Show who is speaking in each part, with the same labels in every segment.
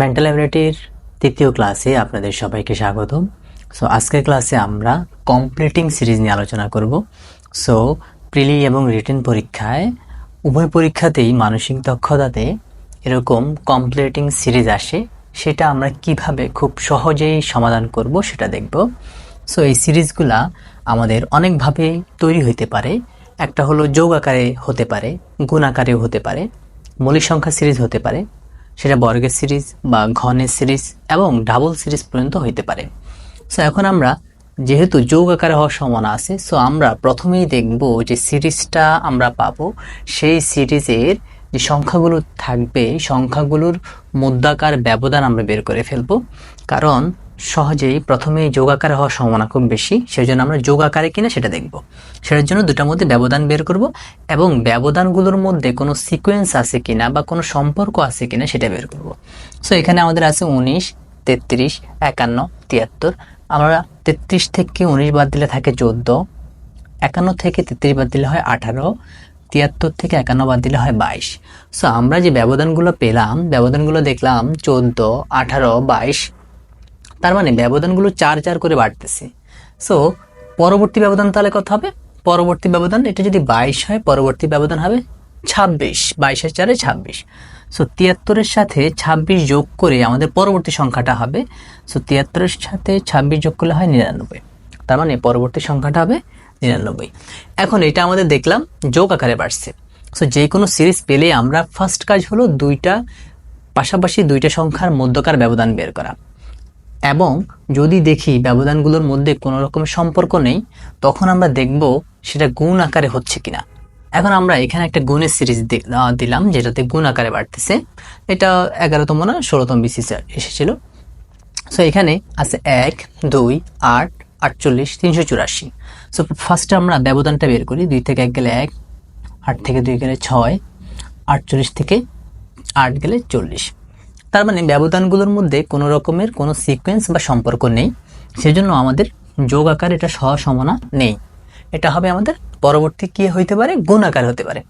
Speaker 1: Mental অ্যাবিলিটির তৃতীয় ক্লাসে আপনাদের সবাইকে স্বাগতম। সো আজকের ক্লাসে আমরা কমপ্লিটিং সিরিজ নিয়ে আলোচনা করব। সো প্রিলি এবং রিটেন পরীক্ষায় উভয় পরীক্ষাতেই মানসিক দক্ষতাতে এরকম কমপ্লিটিং সিরিজ আসে, সেটা আমরা কীভাবে খুব সহজেই সমাধান করব সেটা দেখব। সো এই সিরিজগুলা আমাদের অনেকভাবে তৈরি হতে পারে। একটা হলো যোগ আকারে হতে পারে, গুণ আকারেও হতে পারে, মৌলিক সংখ্যা সিরিজ হতে পারে। সেটা বর্গের সিরিজ বা ঘনের সিরিজ এবং ডাবল সিরিজ পর্যন্ত হইতে পারে। সো এখন আমরা যেহেতু যোগ আকারে হওয়ার সম্ভাবনা আছে সো আমরা প্রথমেই দেখব যে সিরিজটা আমরা পাব। সেই সিরিজের যে সংখ্যাগুলো থাকবে সংখ্যাগুলোর মধ্যাকার ব্যবধান আমরা বের করে ফেলব। কারণ সহজেই প্রথমেই যোগ আকারে হওয়ার সম্ভাবনা খুব বেশি সেই জন্য আমরা যোগ আকারে কিনা সেটা দেখব। সেটার জন্য দুটার মধ্যে ব্যবধান বের করব এবং ব্যবধানগুলোর মধ্যে কোনো সিকোয়েন্স আছে কিনা বা কোনো সম্পর্ক আছে কিনা সেটা বের করব। সো এখানে আমাদের আছে উনিশ, তেত্রিশ, একান্ন, তিয়াত্তর। আমরা তেত্রিশ থেকে উনিশ বাদ দিলে থাকে চোদ্দ, একান্ন থেকে তেত্রিশ বাদ দিলে হয় আঠারো, তিয়াত্তর থেকে একান্ন বাদ দিলে হয় বাইশ। সো আমরা যে ব্যবধানগুলো পেলাম, ব্যবধানগুলো দেখলাম চোদ্দ, আঠারো, বাইশ তার মানে ব্যবধানগুলো চার চার করে বাড়তেছে। সো পরবর্তী ব্যবধান তাহলে কত হবে? পরবর্তী ব্যবধান, এটা যদি বাইশ হয়, পরবর্তী ব্যবধান হবে ছাব্বিশ। বাইশের চারে ছাব্বিশ। সো তিয়াত্তরের সাথে ছাব্বিশ যোগ করে আমাদের পরবর্তী সংখ্যাটা হবে। সো তিয়াত্তরের সাথে ছাব্বিশ যোগ করলে হয় নিরানব্বই। তার মানে পরবর্তী সংখ্যাটা হবে নিরানব্বই। এখন এটা আমাদের দেখলাম, যোগ আকারে বাড়ছে। সো যে কোনো সিরিজ পেলে আমরা ফার্স্ট কাজ হলো দুইটা, পাশাপাশি দুইটা সংখ্যার মধ্যকার ব্যবধান বের করা। এবং যদি দেখি ব্যবধানগুলোর মধ্যে কোনো রকমের সম্পর্ক নেই, তখন আমরা দেখব সেটা গুণ আকারে হচ্ছে কিনা। এখন আমরা এখানে একটা গুণের সিরিজ দিলাম, যেটাতে গুণ আকারে বাড়তেছে। এটা এগারোতম না, ষোলোতম বিসিস এসেছিল। সো এখানে আছে এক, দুই, আট, আটচল্লিশ, তিনশো চুরাশি। সো ফার্স্টে আমরা ব্যবধানটা বের করি, দুই থেকে এক গেলে এক, আট থেকে দুই গেলে ছয়, আটচল্লিশ থেকে আট গেলে চল্লিশ। তার মানে ব্যবধানগুলোর মধ্যে কোনো রকমের কোনো সিকোয়েন্স বা সম্পর্ক নেই। সেজন্য আমাদের যোগ আকার এটা সহসমানা নেই। এটা হবে আমাদের পরবর্তী কি হইতে পারে? গুণ আকার হতে পারে।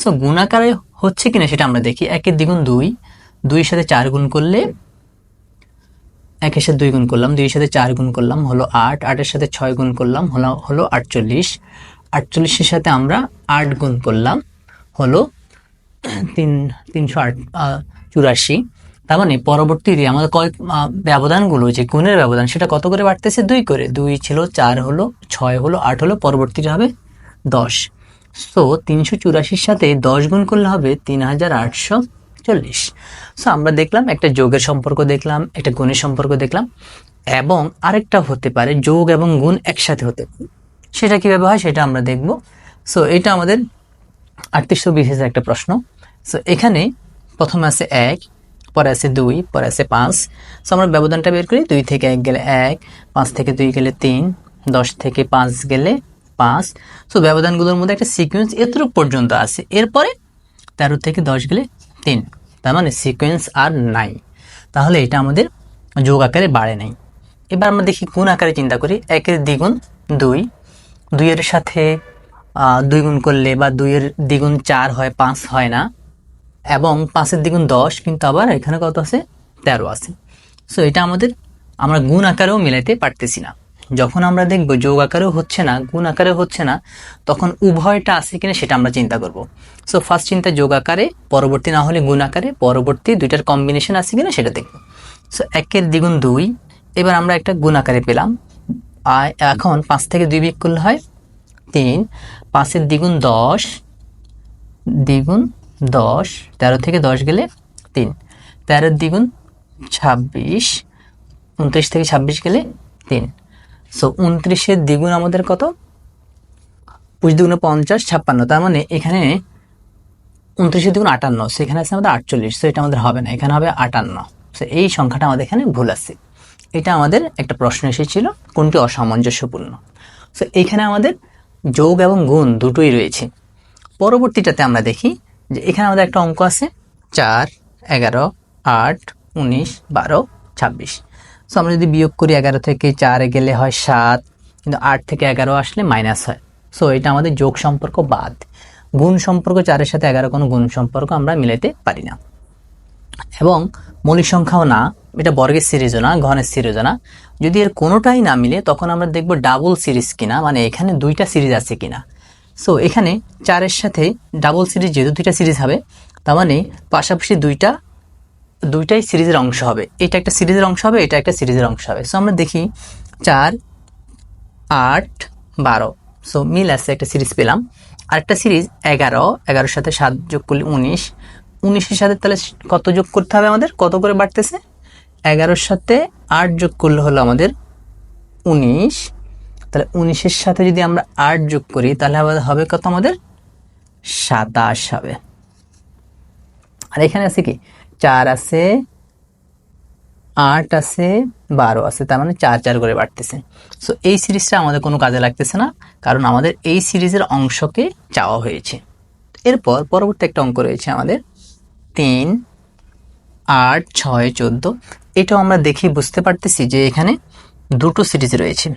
Speaker 1: সো গুণ আকারে হচ্ছে কিনা সেটা আমরা দেখি। একের দ্বিগুণ দুই, দুইয়ের সাথে চার গুণ করলে, একের সাথে দুই গুণ করলাম, দুইয়ের সাথে চার গুণ করলাম হলো আট, আটের সাথে ছয় গুণ করলাম হলো হলো আটচল্লিশ। আটচল্লিশের সাথে আমরা আট গুণ করলাম হলো তিন, তিনশো আট চুরাশি। তার মানে পরবর্তীতে আমাদের কয়েক ব্যবধানগুলো যে গুণের ব্যবধান, সেটা কত করে বাড়তেছে? দুই করে। দুই ছিল চার হলো, ছয় হলো, আট হলো পরবর্তীতে হবে দশ। সো তিনশো চুরাশির সাথে দশ গুণ করলে হবে তিন হাজার আটশো চল্লিশ। সো আমরা দেখলাম একটা যোগের সম্পর্ক দেখলাম, একটা গুণের সম্পর্ক দেখলাম, এবং আরেকটা হতে পারে যোগ এবং গুণ একসাথে হতে পারে। সেটা কীভাবে হয় সেটা আমরা দেখব। সো এটা আমাদের আটত্রিশশো বিশেষের একটা প্রশ্ন। সো এখানে প্রথমে আছে এক পরে আছে দুই, পরে আছে পাঁচ। সো আমরা ব্যবধানটা বের করি, দুই থেকে এক গেলে এক, পাঁচ থেকে দুই গেলে তিন, দশ থেকে পাঁচ গেলে পাঁচ। সো ব্যবধানগুলোর মধ্যে একটা সিকোয়েন্স এতটুকু পর্যন্ত আছে। এরপরে তেরো থেকে দশ গেলে তিন। তার মানে সিকোয়েন্স আর নাই। তাহলে এটা আমাদের যোগ আকারে বাড়ে নাই। এবার আমরা দেখি কোন আকারে চিন্তা করি। একের দ্বিগুণ দুই। দুইয়ের সাথে দুই গুণ করলে বা দুইয়ের দ্বিগুণ চার হয়, পাঁচ হয় না। এবং পাঁচের দ্বিগুণ দশ, কিন্তু আবার এখানে কত আছে? তেরো আছে। সো এটা আমাদের, আমরা গুণ আকারেও মিলাইতে পারতেছি না। যখন আমরা দেখব যোগ আকারেও হচ্ছে না, গুণ আকারেও হচ্ছে না, তখন উভয়টা আছে কিনা সেটা আমরা চিন্তা করব। সো ফার্স্ট চিন্তা যোগ আকারে, পরবর্তী না হলে গুণ আকারে, পরবর্তী দুইটার কম্বিনেশন আছে কিনা সেটা দেখব। সো একের দ্বিগুণ দুই, এবার আমরা একটা গুণ আকারে পেলাম। আর এখন পাঁচ থেকে দুই বিয়োগ করলে হয় তিন, পাঁচের দ্বিগুণ দশ, দ্বিগুণ দশ, তেরো থেকে দশ গেলে তিন। তেরোর দ্বিগুণ ছাব্বিশ, উনত্রিশ থেকে ছাব্বিশ গেলে তিন। সো উনত্রিশের দ্বিগুণ আমাদের কত? পঁচিশ দ্বিগুণে পঞ্চাশ, ছাপ্পান্ন। তার মানে এখানে উনত্রিশের দ্বিগুণ আটান্ন। সেখানে আছে আমাদের আটচল্লিশ। সো এটা আমাদের হবে না। এখানে হবে আটান্ন। সো এই সংখ্যাটা আমাদের এখানে ভুল আছে। এটা আমাদের একটা প্রশ্ন এসেছিল, কোনটি অসামঞ্জস্যপূর্ণ? সো এইখানে আমাদের যোগ এবং গুণ দুটোই রয়েছে। পরবর্তীটাতে আমরা দেখি যে এখানে আমাদের একটা অঙ্ক আছে। চার, এগারো, আট, উনিশ, বারো, ছাব্বিশ। সো আমরা যদি বিয়োগ করি এগারো থেকে চারে গেলে হয় সাত, কিন্তু আট থেকে এগারো আসলে মাইনাস হয়। সো এটা আমাদের যোগ সম্পর্ক বাদ। গুণ সম্পর্ক চারের সাথে এগারো কোনো গুণ সম্পর্ক আমরা মিলাইতে পারি না। এবং মৌলিক সংখ্যাও না, এটা বর্গের সিরিজও না, ঘনের সিরিজও না। যদি এর কোনোটাই না মিলে, তখন আমরা দেখব ডাবল সিরিজ কিনা মানে এখানে দুইটা সিরিজ আছে কিনা। সো এখানে চারের সাথে ডাবল সিরিজ যেহেতু দুইটা সিরিজ হবে, তার মানে পাশাপাশি দুইটা, দুইটাই সিরিজের অংশ হবে। এটা একটা সিরিজের অংশ হবে, এটা একটা সিরিজের অংশ হবে। সো আমরা দেখি চার, আট, বারো। সো মিল আছে একটা সিরিজ পেলাম। আরেকটা সিরিজ এগারো, এগারোর সাথে সাত যোগ করলে উনিশ। উনিশের সাথে তাহলে কত যোগ করতে হবে আমাদের? কত করে বাড়তেছে? এগারোর সাথে আট যোগ করলে হলো আমাদের উনিশ। তাহলে উনিশের সাথে যদি আমরা আট যোগ করি, তাহলে হবে কত আমাদের? সাতাশ হবে। আর এখানে আছে কি? চার আছে, আট আছে, বারো আছে, তার মানে চার চার করে বাড়তেছে। সো এই সিরিজটা আমাদের কোনো কাজে লাগতেছে না, কারণ আমাদের এই সিরিজের অংশকে চাওয়া হয়েছে। এরপর পরবর্তী একটা অঙ্ক রয়েছে আমাদের। তিন, আট, ছয়, চোদ্দ, এটাও আমরা দেখি বুঝতে পারতেছি যে এখানে দুটো সিরিজ রয়েছে।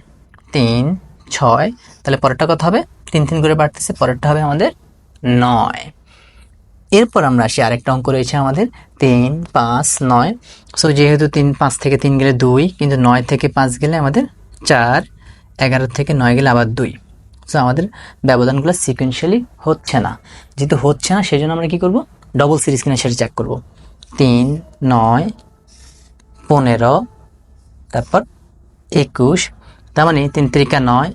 Speaker 1: তিন, ছয়, তাহলে পরেরটা কত হবে? তিন তিন করে বাড়তেছে, পরেরটা হবে আমাদের নয়। এরপর আমরা আসি, আরেকটা অঙ্ক রয়েছে আমাদের। তিন, পাঁচ, নয়। সো যেহেতু তিন, পাঁচ থেকে তিন গেলে দুই, কিন্তু নয় থেকে পাঁচ গেলে আমাদের চার, এগারো থেকে নয় গেলে আবার দুই। সো আমাদের ব্যবধানগুলো সিকুয়েন্সিয়ালি হচ্ছে না। যেহেতু হচ্ছে না সেই জন্য আমরা কী করব? ডবল সিরিজ কিনা সেটা চেক করব। তিন, নয়, পনেরো, তারপর একুশ তার মানে তিন তিরিকা নয়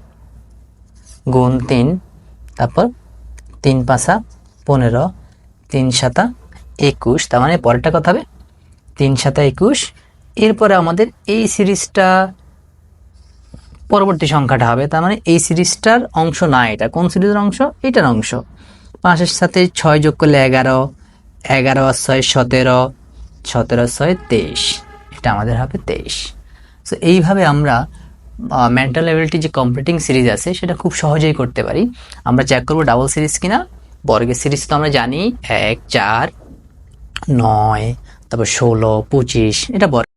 Speaker 1: গুণ তিন, তারপর তিন পাঁচা পনেরো, তিন সাতা একুশ, তার মানে পরেরটা কথা হবে? তিন সাতা একুশ। এরপরে আমাদের এই সিরিজটা পরবর্তী সংখ্যাটা হবে, তার মানে এই সিরিজটার অংশ না এটা। কোন সিরিজের অংশ? এটার অংশ। পাঁচের সাথে ছয় যোগ করলে এগারো এগারো আর ছয় সতেরো সতেরো ছয় তেইশ। এটা আমাদের হবে তেইশ। সো এইভাবে আমরা মেন্টাল লেভেলটি যে কম্পিটিং সিরিজ আছে, সেটা খুব সহজেই করতে পারি। আমরা চেক করব ডাবল সিরিজ কিনা। বর্গের সিরিজ তো আমরা জানি, এক, চার, নয়, তারপর ষোলো, পঁচিশ, এটা বর্গ।